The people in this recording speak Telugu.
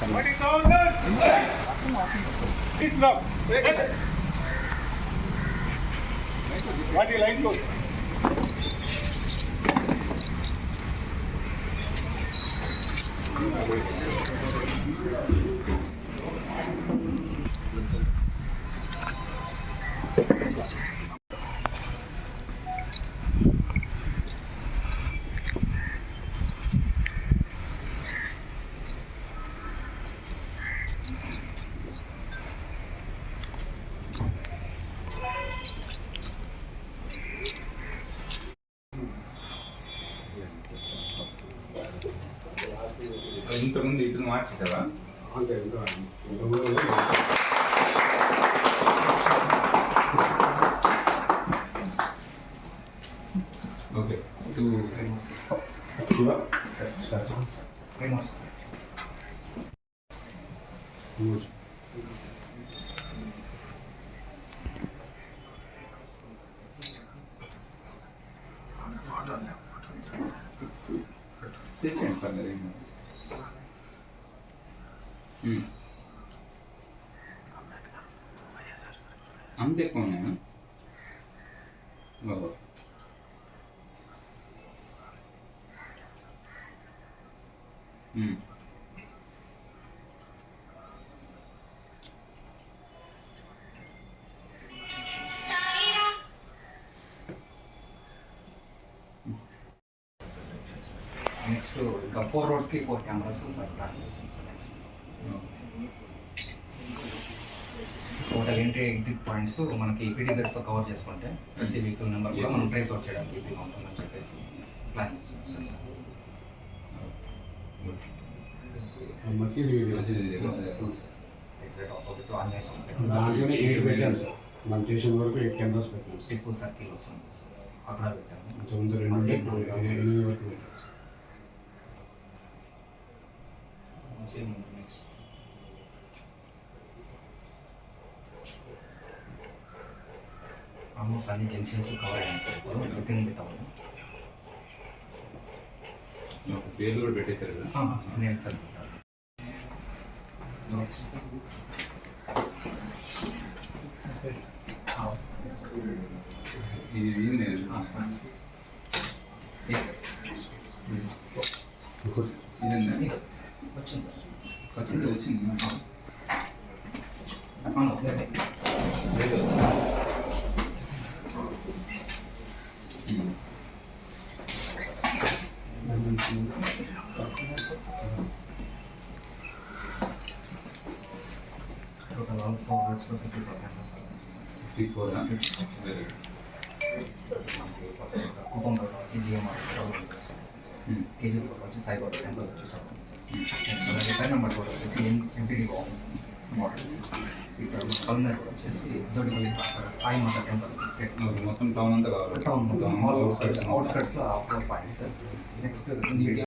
What is all that? It's not. What Thank you. like ఇంతకుముందు ఇతను మార్చేసావా ఓకే టూ తెచ్చేయండి పర్లేదు ఏం కాదు. ఉమ్. అంత ఎక్కువ ఉన్నాయా బాబా ఉమ్. నెక్స్ట్ ఇంకా four రోడ్స్కి four cameras sir total entry exit points మనకి పీటీజెడ్స్తో కవర్ చేసుకుంటే ప్రతి వెహికల్ నెంబర్ కూడా మనం ట్రేస్ అవుట్ చేయడానికి ఈజీగా ఉంటుందని చెప్పేసి ప్లాన్ చేస్తున్నాం సార్ సార్ మసీదు వీడియో మసీదు video. Exact opposite Anjaneya Swami దాంట్లోనే ఎయిట్ పెట్టాం సార్ మన స్టేషన్ వరకు ఎయిట్ కెమెరాస్ పెట్టాం సార్ టిప్పు సర్కిల్ వస్తుంది అక్కడ పెట్టాము. రెండు వరకు పెట్టాం సార్ నెక్స్ట్ ఆల్మోస్ట్ అన్ని జంక్షన్స్ కవర్ అయ్యాయి sir with in the town పేర్లు కూడా పెట్టేశారు కదా నేను సార్ ఇది ఇది నేను ఇదండి వచ్చింది వచ్చింది వచ్చింది అవును లేదు లేదు ఉమ్. Total all four రోడ్స్లో fifty four cameras fifty four very Kuppam road వచ్చి జిఎంఆర్ గుడ్ కేజీ ఫోర్ వచ్చి సాయిబాబా టెంపుల్ వచ్చి నెక్స్ట్ అలాగే పై నెంబర్ కూడా వచ్చేసి ఎంపీడీ ఆఫీస్ మోడల్స్ ఇక్కడ పల్నర్ కూడా వచ్చేసి దొడ్డిపల్లి సాయి మాత టెంపుల్ సెట్ మొత్తం టౌన్ అంతా కావాలి టౌన్ టౌన్ ఆల్ outskirts అంతా. అవుట్స్కట్స్లో ఫోర్ పాయింట్స్ నెక్స్ట్